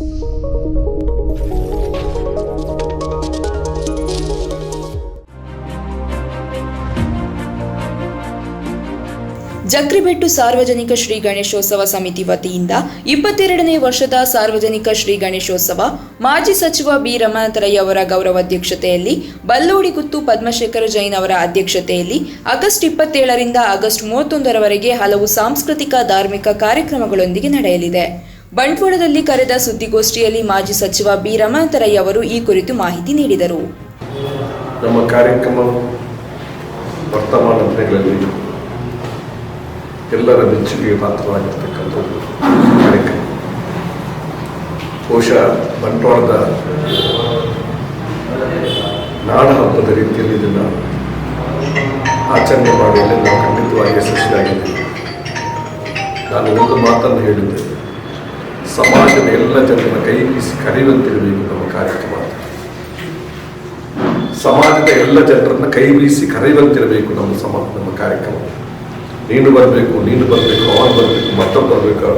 ಜಕ್ರಿಬೆಟ್ಟು ಸಾರ್ವಜನಿಕ ಶ್ರೀ ಗಣೇಶೋತ್ಸವ ಸಮಿತಿ ವತಿಯಿಂದ ಇಪ್ಪತ್ತೆರಡನೇ ವರ್ಷದ ಸಾರ್ವಜನಿಕ ಶ್ರೀ ಗಣೇಶೋತ್ಸವ ಮಾಜಿ ಸಚಿವ ಬಿ ರಮಣತರಯ್ಯ ಅವರ ಗೌರವಾಧ್ಯಕ್ಷತೆಯಲ್ಲಿ ಬಲ್ಲೋಡಿ ಬಲ್ಲೋಡಿಗುತ್ತು ಪದ್ಮಶೇಖರ ಜೈನ್ ಅವರ ಅಧ್ಯಕ್ಷತೆಯಲ್ಲಿ ಆಗಸ್ಟ್ ಇಪ್ಪತ್ತೇಳರಿಂದ ಆಗಸ್ಟ್ ಮೂವತ್ತೊಂದರವರೆಗೆ ಹಲವು ಸಾಂಸ್ಕೃತಿಕ, ಧಾರ್ಮಿಕ ಕಾರ್ಯಕ್ರಮಗಳೊಂದಿಗೆ ನಡೆಯಲಿದೆ. ಬಂಟ್ವಾಳದಲ್ಲಿ ಕರೆದ ಸುದ್ದಿಗೋಷ್ಠಿಯಲ್ಲಿ ಮಾಜಿ ಸಚಿವ ಬಿ ರಮಾಂತರಯ್ಯ ಅವರು ಈ ಕುರಿತು ಮಾಹಿತಿ ನೀಡಿದರು. ನಮ್ಮ ಕಾರ್ಯಕ್ರಮ ವರ್ತಮಾನ ದಿನಗಳಲ್ಲಿ ಎಲ್ಲರ ಮೆಚ್ಚುಗೆ ಪಾತ್ರವಾಗಿರ್ತಕ್ಕಂಥ ಕಾರ್ಯಕ್ರಮ. ಬಹುಶಃ ಬಂಟ್ವಾಳದ ನಾಡ ಹಬ್ಬದ ರೀತಿಯಲ್ಲಿ ಇದನ್ನು ಆಚರಣೆ ಮಾಡುವಲ್ಲಿ ನಾವು ಖಂಡಿತವಾಗಿ ಯಶಸ್ವಿಯಾಗಿದ್ದೇವೆ ನಾನು ಒಂದು ಮಾತನ್ನು ಹೇಳಿದ್ದೆ. ಸಮಾಜದ ಎಲ್ಲ ಜನರನ್ನು ಕೈ ಬೀಸಿ ಕರೆಯುವಂತಿರಬೇಕು ನಮ್ಮ ಕಾರ್ಯಕ್ರಮ. ಸಮಾಜದ ಎಲ್ಲ ಜನರನ್ನ ಕೈ ಬೀಸಿ ಕರೆಯುವಂತಿರಬೇಕು ನಮ್ಮ ಸಮ, ನಮ್ಮ ಕಾರ್ಯಕ್ರಮ. ನೀನು ಬರಬೇಕು ನೀನು ಬರಬೇಕು, ಅವನು ಬರಬೇಕು, ಮತ್ತೊಬ್ಬ ಬರಬೇಕು.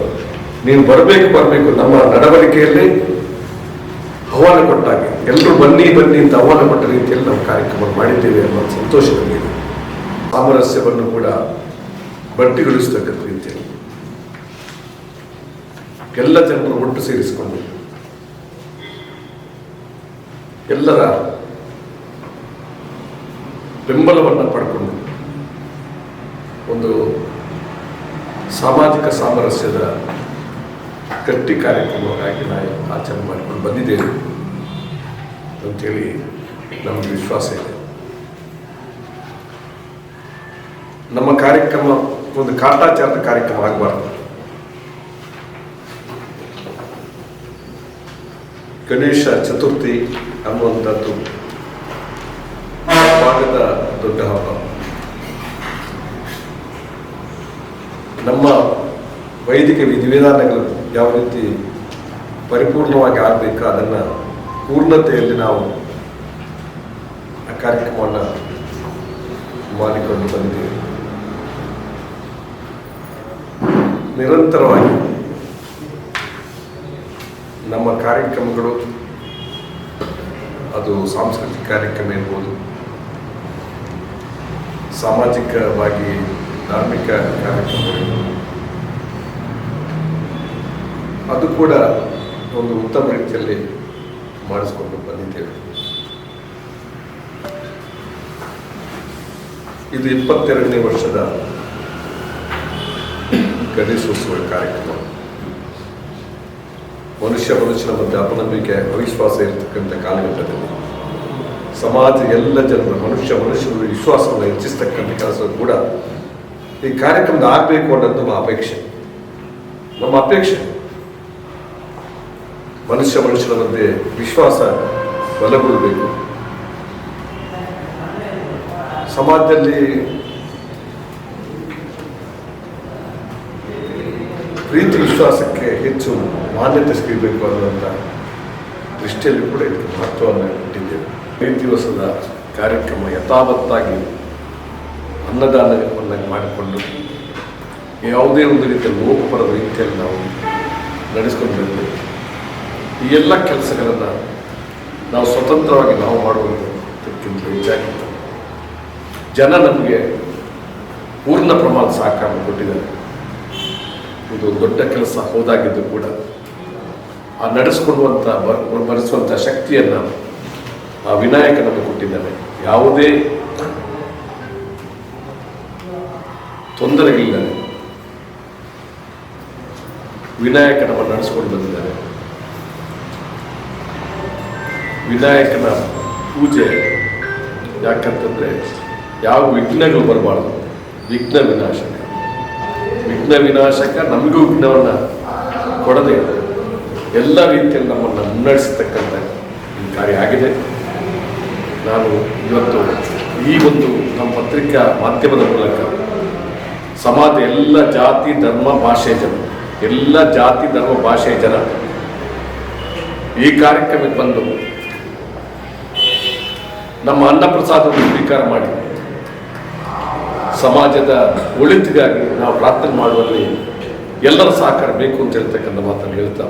ನೀನು ಬರಬೇಕು ಬರಬೇಕು ನಮ್ಮ ನಡವಳಿಕೆಯಲ್ಲಿ ಆಹ್ವಾನ ಕೊಟ್ಟಾಗೆ. ಎಲ್ಲರೂ ಬನ್ನಿ ಬನ್ನಿ ಅಂತ ಆಹ್ವಾನ ಕೊಟ್ಟ ರೀತಿಯಲ್ಲಿ ನಾವು ಕಾರ್ಯಕ್ರಮ ಮಾಡಿದ್ದೇವೆ ಅನ್ನೋ ಸಂತೋಷದಲ್ಲಿ ಸಾಮರಸ್ಯವನ್ನು ಕೂಡ ಬಟ್ಟಿಗೊಳಿಸ್ತಕ್ಕಂಥ ರೀತಿಯಲ್ಲಿ. ಎಲ್ಲ ಜನರು ಒಟ್ಟು ಸೇರಿಸಿಕೊಂಡು, ಎಲ್ಲರ ಬೆಂಬಲವನ್ನು ಪಡ್ಕೊಂಡು ಒಂದು ಸಾಮಾಜಿಕ ಸಾಮರಸ್ಯದ ಗಟ್ಟಿ ಕಾರ್ಯಕ್ರಮವಾಗಿ ನಾವು ಆಚರಣೆ ಮಾಡಿಕೊಂಡು ಬಂದಿದ್ದೇವೆ ಅಂತೇಳಿ ನಮಗೆ ವಿಶ್ವಾಸ ಇದೆ. ನಮ್ಮ ಕಾರ್ಯಕ್ರಮ ಒಂದು ಕಾಟಾಚಾರದ ಕಾರ್ಯಕ್ರಮ ಆಗಬಾರ್ದು. ಗಣೇಶ ಚತುರ್ಥಿ ಅನ್ನುವಂಥದ್ದು ಭಾಗದ ದೊಡ್ಡ ಹಬ್ಬ. ನಮ್ಮ ವೈದಿಕ ವಿಧಿವಿಧಾನಗಳು ಯಾವ ರೀತಿ ಪರಿಪೂರ್ಣವಾಗಿ ಆಗಬೇಕು ಅದನ್ನು ಪೂರ್ಣತೆಯಲ್ಲಿ ನಾವು ಆ ಕಾರ್ಯಕ್ರಮವನ್ನು ಮಾಡಿಕೊಂಡು ಬಂದಿದ್ದೇವೆ. ನಿರಂತರವಾಗಿ ನಮ್ಮ ಕಾರ್ಯಕ್ರಮಗಳು ಅದು ಸಾಂಸ್ಕೃತಿಕ ಕಾರ್ಯಕ್ರಮ ಇರ್ಬೋದು. ಸಾಮಾಜಿಕವಾಗಿ ಧಾರ್ಮಿಕ ಕಾರ್ಯಕ್ರಮಗಳು ಅದು ಕೂಡ ಒಂದು ಉತ್ತಮ ರೀತಿಯಲ್ಲಿ ಮಾಡಿಸ್ಕೊಂಡು ಬಂದಿದ್ದೇವೆ. ಇದು ಇಪ್ಪತ್ತೆರಡನೇ ವರ್ಷದ ಗಣೇಶೋತ್ಸವ ಕಾರ್ಯಕ್ರಮ. ಮನುಷ್ಯ ಮನುಷ್ಯನ ಮಧ್ಯೆ ಅಪನಂಬಿಕೆ, ಅವಿಶ್ವಾಸ ಇರತಕ್ಕಂಥ ಕಾಲಘಟ್ಟದಲ್ಲಿ ಸಮಾಜ ಎಲ್ಲ ಜನರ, ಮನುಷ್ಯ ಮನುಷ್ಯರ ವಿಶ್ವಾಸವನ್ನು ಹೆಚ್ಚಿಸ್ತಕ್ಕಂಥ ಕೆಲಸ ಕೂಡ ಈ ಕಾರ್ಯಕ್ರಮದ ಆಗಬೇಕು ಅನ್ನೋದು ನಮ್ಮ ಅಪೇಕ್ಷೆ. ನಮ್ಮ ಅಪೇಕ್ಷೆ. ಮನುಷ್ಯ ಮನುಷ್ಯರ ಮಧ್ಯೆ ವಿಶ್ವಾಸ ಬಲಗೊಳ್ಳಬೇಕು ಸಮಾಜದಲ್ಲಿ ಪ್ರೀತಿ ವಿಶ್ವಾಸಕ್ಕೆ ಹೆಚ್ಚು ಮಾನ್ಯತೆ ಸಿಗಬೇಕು ಅನ್ನುವಂಥ ದೃಷ್ಟಿಯಲ್ಲಿ ಕೂಡ ಇದಕ್ಕೆ ಮಹತ್ವವನ್ನು ಇಟ್ಟಿದ್ದೇವೆ. ಈ ದಿವಸದ ಕಾರ್ಯಕ್ರಮ ಯಥಾವತ್ತಾಗಿ ಅನ್ನದಾನವನ್ನು ಮಾಡಿಕೊಂಡು ಯಾವುದೇ ಒಂದು ರೀತಿಯ ಲೋಕಪರದ ರೀತಿಯಲ್ಲಿ ನಾವು ನಡೆಸ್ಕೊಂಡು ಈ ಎಲ್ಲ ಕೆಲಸಗಳನ್ನು ನಾವು ಸ್ವತಂತ್ರವಾಗಿ ನಾವು ಮಾಡುವುದಕ್ಕಿಂತ ಹೆಚ್ಚಾಗಿ ಜನ ನಮಗೆ ಪೂರ್ಣ ಪ್ರಮಾಣದ ಸಹಕಾರ ಕೊಟ್ಟಿದ್ದಾರೆ. ಇದು ದೊಡ್ಡ ಕೆಲಸ ಹೋದಾಗಿದ್ದು ಕೂಡ ಆ ನಡೆಸ್ಕೊಳ್ಳುವಂಥ ಶಕ್ತಿಯನ್ನ ಶಕ್ತಿಯನ್ನು ಆ ವಿನಾಯಕ ನಮಗೆ ಕೊಟ್ಟಿದ್ದಾನೆ. ಯಾವುದೇ ತೊಂದರೆಗಳಿಲ್ಲ. ವಿನಾಯಕ ನಮ್ಮ ನಡೆಸ್ಕೊಂಡು ಬಂದಿದ್ದಾರೆ. ವಿನಾಯಕನ ಪೂಜೆ ಯಾಕಂತಂದ್ರೆ ಯಾವ ವಿಘ್ನಗಳು ಬರಬಾರ್ದು. ವಿಘ್ನ ವಿನಾಶಕ. ವಿಘ್ನ ವಿನಾಶಕ ನಮಗೂ ವಿಘ್ನವನ್ನು ಕೊಡದೆ ಎಲ್ಲ ರೀತಿಯಲ್ಲಿ ನಮ್ಮನ್ನು ಮುನ್ನಡೆಸತಕ್ಕಂಥ ಕಾರ್ಯ ಆಗಿದೆ. ನಾನು ಇವತ್ತು ಈ ಒಂದು ನಮ್ಮ ಪತ್ರಿಕಾ ಮಾಧ್ಯಮದ ಮೂಲಕ ಸಮಾಜ, ಎಲ್ಲ ಜಾತಿ, ಧರ್ಮ, ಭಾಷೆ ಜನ, ಎಲ್ಲ ಜಾತಿ, ಧರ್ಮ ಭಾಷೆಯ ಜನ ಈ ಕಾರ್ಯಕ್ರಮಕ್ಕೆ ಬಂದು ನಮ್ಮ ಅನ್ನಪ್ರಸಾದವನ್ನು ಸ್ವೀಕಾರ ಮಾಡಿ ಸಮಾಜದ ಒಳಿತಿಗಾಗಿ ನಾವು ಪ್ರಾರ್ಥನೆ ಮಾಡುವಲ್ಲಿ ಎಲ್ಲರ ಸಹಕಾರ ಬೇಕು ಅಂತ ಹೇಳ್ತಕ್ಕಂಥ ಮಾತನ್ನು ಹೇಳ್ತಾ